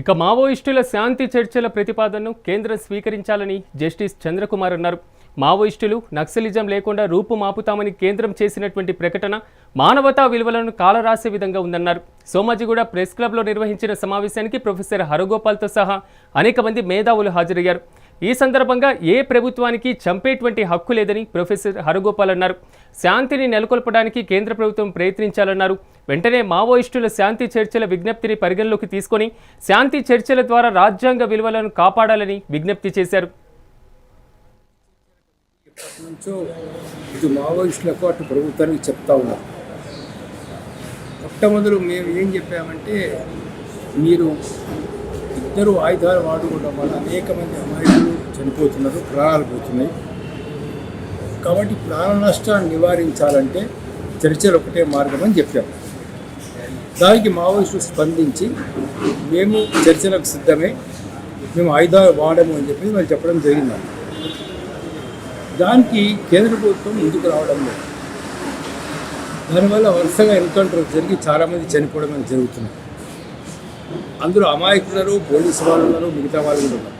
ఇక మావోయిస్టుల శాంతి చర్చల ప్రతిపాదనను కేంద్రం స్వీకరించాలని జస్టిస్ చంద్రకుమార్ అన్నారు. మావోయిస్టులు నక్సలిజం లేకుండా రూపు మాపుతామని కేంద్రం చేసినటువంటి ప్రకటన మానవతా విలువలను కాలరాసే విధంగా ఉందన్నారు. సోమాజిగూడ ప్రెస్ క్లబ్లో నిర్వహించిన సమావేశానికి ప్రొఫెసర్ హరగోపాల్తో సహా అనేక మంది మేధావులు హాజరయ్యారు. ఈ సందర్భంగా ఏ ప్రభుత్వానికి చంపేటువంటి హక్కు లేదని ప్రొఫెసర్ హరగోపాల్ అన్నారు. శాంతిని నెలకొల్పడానికి కేంద్ర ప్రభుత్వం ప్రయత్నించాలన్నారు. వెంటనే మావోయిస్టుల శాంతి చర్చల విజ్ఞప్తిని పరిగణలోకి తీసుకొని శాంతి చర్చల ద్వారా రాజ్యాంగ విలువలను కాపాడాలని విజ్ఞప్తి చేశారు. ఇది మావోయిస్టులకు అటు ప్రభుత్వానికి చెప్తా ఉన్నారు. మొట్టమొదలు మేము ఏం చెప్పామంటే మీరు ఇద్దరు ఆయుధాలు వాడుకోవడం వల్ల అనేక మంది అమాయకులు చనిపోతున్నారు ప్రాణాలు పోతున్నాయి. కాబట్టి ప్రాణ నష్టాన్ని నివారించాలంటే చర్చలు ఒకటే మార్గం అని చెప్పాము దానికి మావోయిస్టులు స్పందించి మేము చర్చలకు సిద్ధమే మేము ఆయుధాలు వాడము అని చెప్పి వాళ్ళు చెప్పడం జరిగింది. దానికి కేంద్ర ప్రభుత్వం ముందుకు రావడం లేదు. దానివల్ల వరుసగా ఎన్కౌంటర్ జరిగి చాలామంది చనిపోవడం అనేది జరుగుతుంది. అందులో అమాయకులు పోలీసు వాళ్ళు ఉన్నారు మిగతా వాళ్ళు ఉన్నారు.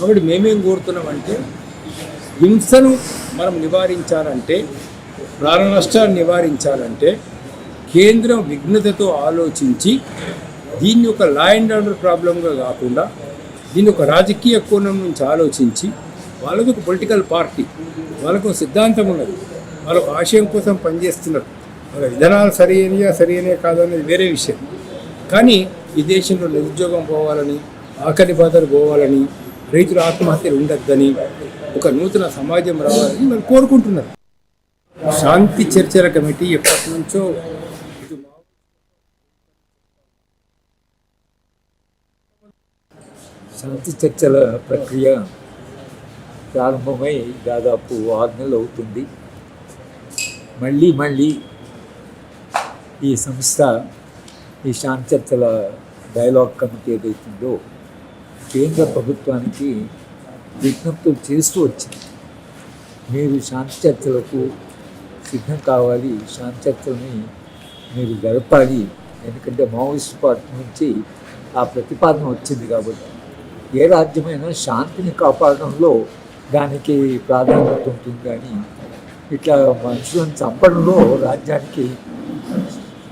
కాబట్టి మేమేం కోరుతున్నామంటే హింసను మనం నివారించాలంటే ప్రాణ నష్టాన్ని నివారించాలంటే కేంద్రం విఘ్నతతో ఆలోచించి దీన్ని ఒక లా అండ్ ఆర్డర్ ప్రాబ్లంగా కాకుండా దీన్ని ఒక రాజకీయ కోణం నుంచి ఆలోచించి వాళ్ళది ఒక పొలిటికల్ పార్టీ వాళ్ళకు సిద్ధాంతం ఉన్నది. వాళ్ళకు ఆశయం కోసం పనిచేస్తున్నారు. వాళ్ళ విధానాలు సరి అయినయా సరి అయినా కాదనేది వేరే విషయం. కానీ ఈ దేశంలో నిరుద్యోగం పోవాలని ఆకలి బాధలు పోవాలని రైతుల ఆత్మహత్యలు ఉండద్దని ఒక నూతన సమాజం రావాలని వాళ్ళు కోరుకుంటున్నారు శాంతి చర్చల కమిటీ ఎప్పటి నుంచో శాంతి చర్చల ప్రక్రియ ప్రారంభమై దాదాపు ఆరు నెలలు అవుతుంది. మళ్ళీ మళ్ళీ ఈ సంస్థ ఈ శాంతి చర్చల డైలాగ్ కమిటీ ఏదైతుందో కేంద్ర ప్రభుత్వానికి విజ్ఞప్తులు చేస్తూ వచ్చింది. మీరు శాంతి చర్చలకు సిద్ధం కావాలి శాంతి చర్చల్ని మీరు గడపాలి. ఎందుకంటే మావోయిస్ట్ పార్టీ నుంచి ఆ ప్రతిపాదన వచ్చింది కాబట్టి. ఏ రాజ్యమైనా శాంతిని కాపాడడంలో దానికి ప్రాధాన్యత ఉంటుంది కానీ ఇట్లా మనుషులను చంపడంలో రాజ్యానికి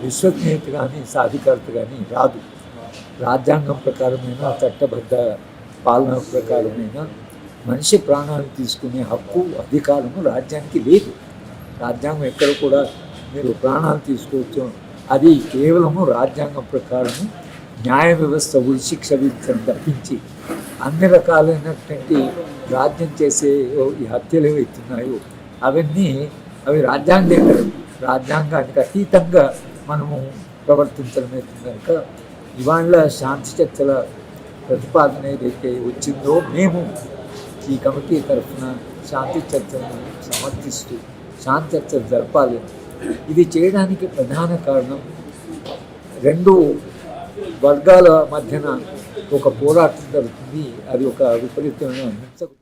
విశ్వసనీయత కానీ సాధికారత కానీ రాదు. రాజ్యాంగం ప్రకారమైన చట్టబద్ధ పాలన ప్రకారమైన మనిషి ప్రాణాలు తీసుకునే హక్కు అధికారము రాజ్యానికి లేదు. రాజ్యాంగం ఎక్కడ కూడా మీరు ప్రాణాలు తీసుకోవచ్చు. అది కేవలము రాజ్యాంగం ప్రకారము న్యాయ వ్యవస్థ ఉరి శిక్ష విధించడం తప్పించి అన్ని రకాలైనటువంటి రాజ్యం చేసే ఈ హత్యలు ఏవైతున్నాయో అవన్నీ అవి రాజ్యాంగేతరం రాజ్యాంగానికి అతీతంగా మనము ప్రవర్తించడం అవుతుంది కనుక ఇవాళ శాంతి చర్చల ప్రతిపాదన ఏదైతే వచ్చిందో మేము ఈ కమిటీ తరఫున శాంతి చర్చలను సమర్థిస్తూ శాంతి చర్చలు జరపాలి. ఇది చేయడానికి ప్రధాన కారణం రెండు వర్గాల మధ్యన ఒక పోరాటం జరుగుతుంది. అది ఒక విపరీతమైన హింసకు